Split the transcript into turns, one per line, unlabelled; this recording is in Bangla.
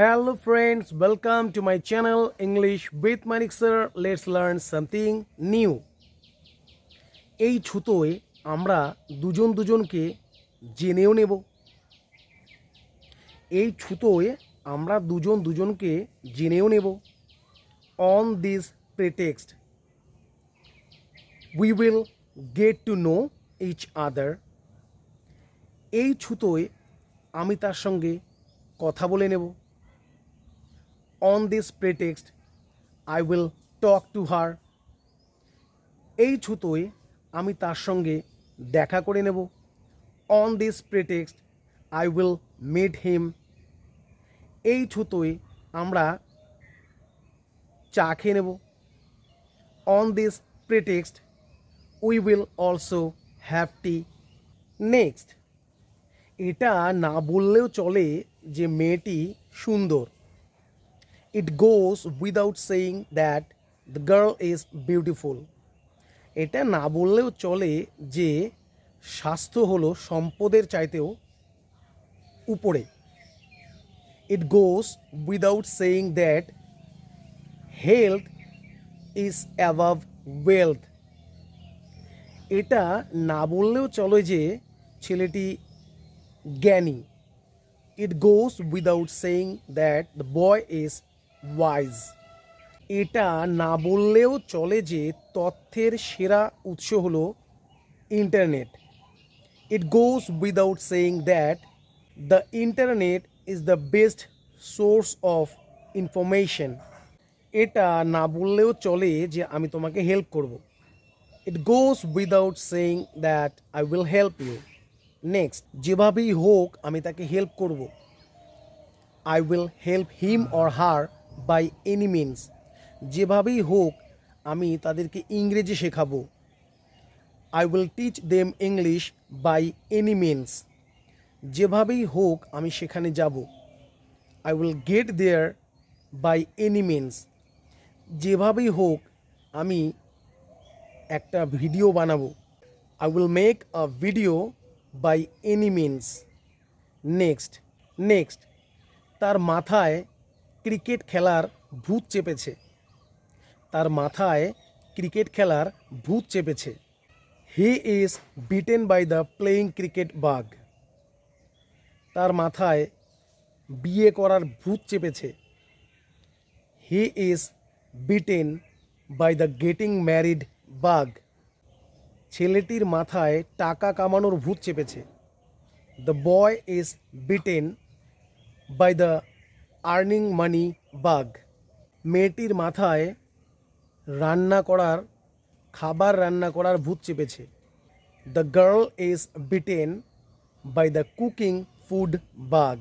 Hello friends, welcome to my channel English with Manik sir. Let's learn something new. এই ছুতোয় আমরা দুজন দুজনকে জেনেও নেব। এই ছুতোয় আমরা দুজন দুজনকে জেনেও নেব। On this pretext we will get to know each other এই ছুতোয় আমি তার সঙ্গে কথা বলে নেব। On this pretext I will talk to her এই ছুতোয় আমি তার সঙ্গে দেখা করে নেব। On this pretext I will meet him এই ছুতোয় আমরা চা খেয়ে নেব। On this pretext we will also have tea next এটা না বললেও চলে যে মেয়েটি সুন্দর। It goes without saying that the girl is beautiful এটা না বললেও চলে যে স্বাস্থ্য হলো সম্পদের চাইতেও উপরে। It goes without saying that health is above wealth এটা না বললেও চলে যে ছেলেটি জ্ঞানী। It goes without saying that the boy is wise এটা না বললেও চলে যে তথ্যের সেরা উৎস হলো internet it goes without saying that the internet is the best source of information এটা না বললেও চলে যে আমি তোমাকে হেল্প করব। It goes without saying that I will help you next যেভাবেই হোক আমি তাকে হেল্প করব। I will help him or her by any means যেভাবেই হোক, আমি তাদেরকে ইংরেজি শেখাবো। I will teach them English by any means যেভাবেই হোক, আমি সেখানে যাব। I will get there by any means যেভাবেই হোক, আমি একটা ভিডিও বানাবো। I will make a video by any means next next তার মাথায় ক্রিকেট খেলার ভূত চেপেছে। তার মাথায় ক্রিকেট খেলার ভূত চেপেছে। He is bitten by the playing cricket bug তার মাথায় বিয়ে করার ভূত চেপেছে। He is bitten by the getting married bug ছেলেটির মাথায় টাকা কামানোর ভূত চেপেছে। The boy is bitten by the earning money bug মেয়েটির মাথায় রান্না করার, খাবার রান্না করার ভূত চেপেছে। The girl is bitten by the cooking food bug